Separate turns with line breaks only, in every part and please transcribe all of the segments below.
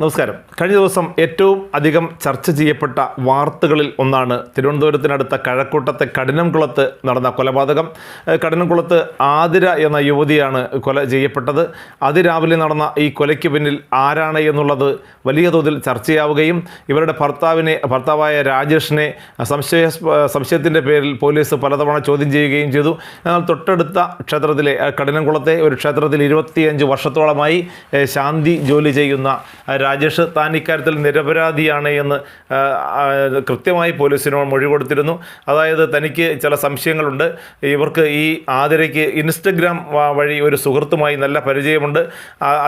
നമസ്കാരം. കഴിഞ്ഞ ദിവസം ഏറ്റവും അധികം ചർച്ച ചെയ്യപ്പെട്ട വാർത്തകളിൽ ഒന്നാണ് തിരുവനന്തപുരത്തിനടുത്ത കഴക്കൂട്ടത്തെ കഠിനംകുളത്ത് നടന്ന കൊലപാതകം. കഠിനംകുളത്ത് ആതിര എന്ന യുവതിയാണ് കൊല ചെയ്യപ്പെട്ടത്. അതിരാവിലെ നടന്ന ഈ കൊലയ്ക്ക് പിന്നിൽ ആരാണ് എന്നുള്ളത് വലിയ തോതിൽ ചർച്ചയാവുകയും ഇവരുടെ ഭർത്താവിനെ ഭർത്താവായ രാജേഷിനെ സംശയ സംശയത്തിന്റെ പേരിൽ പോലീസ് പലതവണ ചോദ്യം ചെയ്യുകയും ചെയ്തു. എന്നാൽ തൊട്ടടുത്ത ക്ഷേത്രത്തിലെ കഠിനംകുളത്തെ ഒരു ക്ഷേത്രത്തിൽ ഇരുപത്തിയഞ്ച് വർഷത്തോളമായി ശാന്തി ജോലി ചെയ്യുന്ന രാജേഷ് താൻ ഇക്കാര്യത്തിൽ നിരപരാധിയാണ് എന്ന് കൃത്യമായി പോലീസിനോട് മൊഴി കൊടുത്തിരുന്നു. അതായത് തനിക്ക് ചില സംശയങ്ങളുണ്ട്. ഇവർക്ക് ഈ ആതിരയ്ക്ക് ഇൻസ്റ്റഗ്രാം വഴി ഒരു സുഹൃത്തുമായി നല്ല പരിചയമുണ്ട്.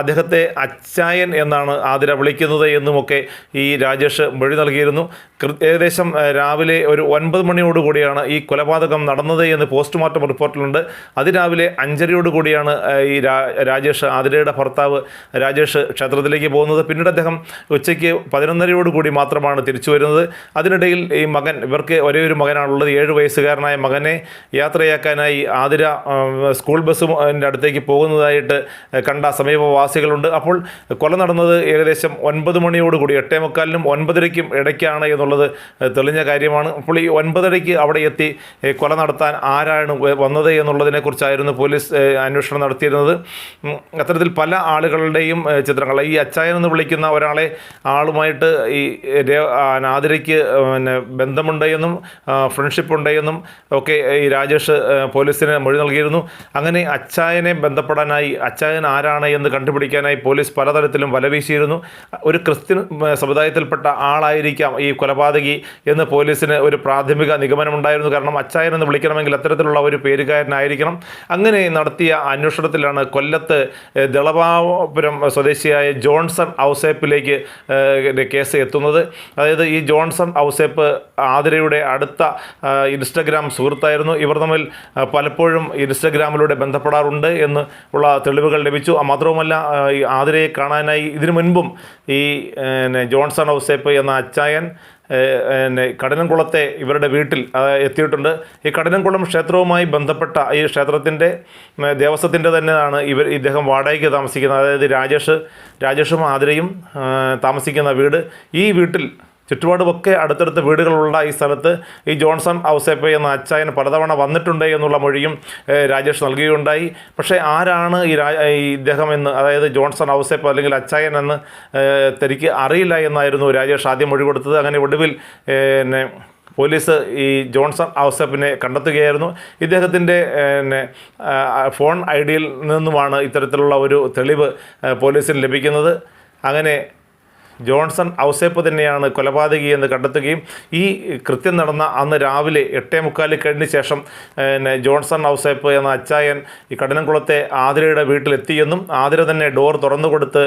അദ്ദേഹത്തെ അച്ചായൻ എന്നാണ് ആതിര വിളിക്കുന്നത് എന്നുമൊക്കെ ഈ രാജേഷ് മൊഴി നൽകിയിരുന്നു. ഏകദേശം രാവിലെ ഒരു ഒൻപത് മണിയോടുകൂടിയാണ് ഈ കൊലപാതകം നടന്നത് എന്ന് പോസ്റ്റ്മോർട്ടം റിപ്പോർട്ടിലുണ്ട്. അതിരാവിലെ അഞ്ചരയോട് കൂടിയാണ് ഈ രാജേഷ് ആതിരയുടെ ഭർത്താവ് രാജേഷ് ക്ഷേത്രത്തിലേക്ക് പോകുന്നത്. പിന്നീട് അദ്ദേഹം ഉച്ചയ്ക്ക് പതിനൊന്നരയോട് കൂടി മാത്രമാണ് തിരിച്ചു വരുന്നത്. അതിനിടയിൽ ഈ മകൻ ഇവർക്ക് ഒരേ ഒരു മകനാണുള്ളത്. ഏഴ് വയസ്സുകാരനായ മകനെ യാത്രയാക്കാനായി ആതിര സ്കൂൾ ബസ്സിന്റെ അടുത്തേക്ക് പോകുന്നതായിട്ട് കണ്ട സമീപവാസികളുണ്ട്. അപ്പോൾ കൊല നടന്നത് ഏകദേശം ഒൻപത് മണിയോടുകൂടി എട്ടേ മുക്കാലിനും ഒൻപതരയ്ക്കും ഇടയ്ക്കാണ് എന്നുള്ളത് തെളിഞ്ഞ കാര്യമാണ്. അപ്പോൾ ഈ ഒൻപതരയ്ക്ക് അവിടെ എത്തി കൊല നടത്താൻ ആരാണ് വന്നത് എന്നുള്ളതിനെക്കുറിച്ചായിരുന്നു പോലീസ് അന്വേഷണം നടത്തിയിരുന്നത്. അത്തരത്തിൽ പല ആളുകളുടെയും ചിത്രങ്ങൾ ഈ അച്ചായൻ എന്ന് വിളിക്കുന്ന ഒരാളെ ആളുമായിട്ട് ഈ ആതിരയ്ക്ക് പിന്നെ ബന്ധമുണ്ടെന്നും ഫ്രണ്ട്ഷിപ്പ് ഉണ്ടെന്നും ഒക്കെ ഈ രാജേഷ് പോലീസിന് മൊഴി നൽകിയിരുന്നു. അങ്ങനെ അച്ചായനെ ബന്ധപ്പെടാനായി അച്ചായൻ ആരാണ് എന്ന് കണ്ടുപിടിക്കാനായി പോലീസ് പലതരത്തിലും വലവീശിയിരുന്നു. ഒരു ക്രിസ്ത്യൻ സമുദായത്തിൽപ്പെട്ട ആളായിരിക്കാം ഈ കൊലപാതകി എന്ന് പോലീസിന് ഒരു പ്രാഥമിക നിഗമനമുണ്ടായിരുന്നു. കാരണം അച്ചായൻ എന്ന് വിളിക്കണമെങ്കിൽ അത്തരത്തിലുള്ള ഒരു പേരുകാരനായിരിക്കണം. അങ്ങനെ നടത്തിയ അന്വേഷണത്തിലാണ് കൊല്ലത്ത് ദളപാപുരം സ്വദേശിയായ ജോൺസൺ ഔസേപ്പിലേക്ക് കേസ് എത്തുന്നത്. അതായത് ഈ ജോൺസൺ ഔസേപ്പ് ആതിരയുടെ അടുത്ത ഇൻസ്റ്റഗ്രാം സുഹൃത്തായിരുന്നു. ഇവർ തമ്മിൽ പലപ്പോഴും ഇൻസ്റ്റഗ്രാമിലൂടെ ബന്ധപ്പെടാറുണ്ട് എന്ന് ഉള്ള തെളിവുകൾ ലഭിച്ചു. മാത്രവുമല്ല ആതിരയെ കാണാനായി ഇതിനു മുൻപും ഈ ജോൺസൺ ഔസേപ്പ് എന്ന അച്ചായൻ പിന്നെ കഠിനംകുളത്തെ ഇവരുടെ വീട്ടിൽ എത്തിയിട്ടുണ്ട്. ഈ കഠിനംകുളം ക്ഷേത്രവുമായി ബന്ധപ്പെട്ട ഈ ക്ഷേത്രത്തിന്റെ ദേവസ്വത്തിന്റെ തന്നെയാണ് ഇവർ ഇദ്ദേഹം വാടകയ്ക്ക് താമസിക്കുന്നത്. അതായത് രാജേഷ് രാജേഷും ആതിരയും താമസിക്കുന്ന വീട് ഈ വീട്ടിൽ ചുറ്റുപാടുമൊക്കെ അടുത്തടുത്ത് വീടുകളുള്ള ഈ സ്ഥലത്ത് ഈ ജോൺസൺ ഔസേപ്പ എന്ന അച്ചായൻ പലതവണ വന്നിട്ടുണ്ട് എന്നുള്ള മൊഴിയും രാജേഷ് നൽകുകയുണ്ടായി പക്ഷേ ആരാണ് ഈ രാ ഇദ്ദേഹം എന്ന് അതായത് ജോൺസൺ ഔസേപ്പ് അല്ലെങ്കിൽ അച്ചായൻ എന്ന് തനിക്ക് അറിയില്ല എന്നായിരുന്നു രാജേഷ് ആദ്യം മൊഴി കൊടുത്തത്. അങ്ങനെ ഒടുവിൽ പിന്നെ പോലീസ് ഈ ജോൺസൺ ഔസപ്പിനെ കണ്ടെത്തുകയായിരുന്നു. ഇദ്ദേഹത്തിന്റെ പിന്നെ ഫോൺ ഐ ഡിയിൽ നിന്നുമാണ് ഇത്തരത്തിലുള്ള ഒരു തെളിവ് പോലീസിന് ലഭിക്കുന്നത്. അങ്ങനെ ജോൺസൺ ഔസേപ്പ് തന്നെയാണ് കൊലപാതകി എന്ന് കണ്ടെത്തുകയും ഈ കൃത്യം നടന്ന അന്ന് രാവിലെ എട്ടേ മുക്കാൽ കഴിഞ്ഞ ശേഷം പിന്നെ ജോൺസൺ ഔസേപ്പ് എന്ന അച്ചായൻ ഈ കഠിനംകുളത്തെ ആതിരയുടെ വീട്ടിലെത്തിയെന്നും ആതിര തന്നെ ഡോർ തുറന്നു കൊടുത്ത്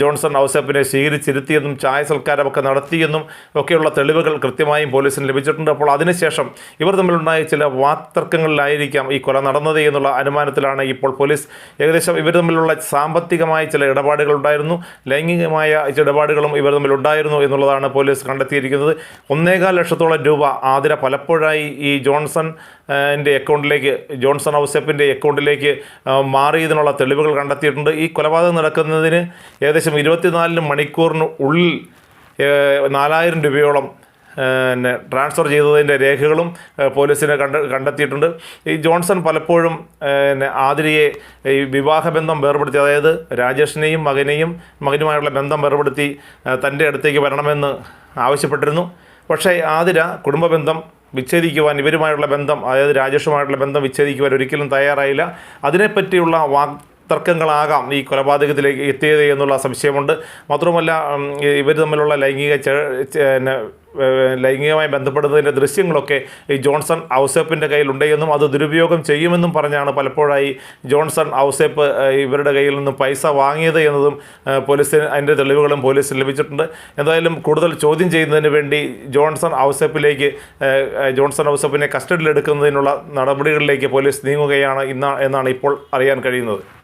ജോൺസൺ ഔസേപ്പിനെ സ്വീകരിച്ചിരുത്തിയെന്നും ചായ സൽക്കാരമൊക്കെ നടത്തിയെന്നും ഒക്കെയുള്ള തെളിവുകൾ കൃത്യമായും പോലീസിന് ലഭിച്ചിട്ടുണ്ട്. അപ്പോൾ അതിനുശേഷം ഇവർ തമ്മിലുണ്ടായ ചില വാക്തർക്കങ്ങളിലായിരിക്കാം ഈ കൊല നടന്നത് എന്നുള്ള അനുമാനത്തിലാണ് ഇപ്പോൾ പോലീസ്. ഏകദേശം ഇവർ തമ്മിലുള്ള സാമ്പത്തികമായ ചില ഇടപാടുകൾ ഉണ്ടായിരുന്നു. ലൈംഗികമായ ചില ഇടപാടുകളും ഇവർ തമ്മിൽ ഉണ്ടായിരുന്നു എന്നുള്ളതാണ് പോലീസ് കണ്ടെത്തിയിരിക്കുന്നത്. ഒന്നേകാൽ ലക്ഷത്തോളം രൂപ ആതിര പലപ്പോഴായി ഈ ജോൺസൺ എന്റെ അക്കൗണ്ടിലേക്ക് ജോൺസൺ ഔസപ്പിന്റെ അക്കൗണ്ടിലേക്ക് മാറിയതിനുള്ള തെളിവുകൾ കണ്ടെത്തിയിട്ടുണ്ട്. ഈ കൊലപാതകം നടക്കുന്നതിന് ഏകദേശം ഇരുപത്തിനാലിന് മണിക്കൂറിന് ഉള്ളിൽ നാലായിരം രൂപയോളം പിന്നെ ട്രാൻസ്ഫർ ചെയ്തതിന്റെ രേഖകളും പോലീസിനെ കണ്ട കണ്ടെത്തിയിട്ടുണ്ട്. ഈ ജോൺസൺ പലപ്പോഴും പിന്നെ ആതിരയെ ഈ വിവാഹബന്ധം വേർപെടുത്തി അതായത് രാജേഷിനെയും മകനെയും മകനുമായുള്ള ബന്ധം വേർപെടുത്തി തന്റെ അടുത്തേക്ക് വരണമെന്ന് ആവശ്യപ്പെട്ടിരുന്നു. പക്ഷേ ആതിര കുടുംബബന്ധം വിച്ഛേദിക്കുവാൻ ഇവരുമായുള്ള ബന്ധം അതായത് രാജേഷുമായിട്ടുള്ള ബന്ധം വിച്ഛേദിക്കുവാൻ ഒരിക്കലും തയ്യാറായില്ല. അതിനെപ്പറ്റിയുള്ള വാക് തർക്കങ്ങളാകാം ഈ കൊലപാതകത്തിലേക്ക് എത്തിയത് എന്നുള്ള സംശയമുണ്ട്. മാത്രമല്ല ഇവർ തമ്മിലുള്ള ലൈംഗിക ലൈംഗികമായി ബന്ധപ്പെടുന്നതിന്റെ ദൃശ്യങ്ങളൊക്കെ ഈ ജോൺസൺ ഔസേപ്പിന്റെ കയ്യിലുണ്ടെന്നും അത് ദുരുപയോഗം ചെയ്യുമെന്നും പറഞ്ഞാണ് പലപ്പോഴായി ജോൺസൺ ഔസേപ്പ് ഇവരുടെ കയ്യിൽ നിന്നും പൈസ വാങ്ങിയത് എന്നതും പോലീസിന് അതിന്റെ തെളിവുകളും പോലീസിന് ലഭിച്ചിട്ടുണ്ട്. എന്തായാലും കൂടുതൽ ചോദ്യം ചെയ്യുന്നതിന് വേണ്ടി ജോൺസൺ ഔസേപ്പിലേക്ക് ജോൺസൺ ഔസേപ്പിനെ കസ്റ്റഡിയിലെടുക്കുന്നതിനുള്ള നടപടികളിലേക്ക് പോലീസ് നീങ്ങുകയാണ് ഇന്ന എന്നാണ് ഇപ്പോൾ അറിയാൻ കഴിയുന്നത്.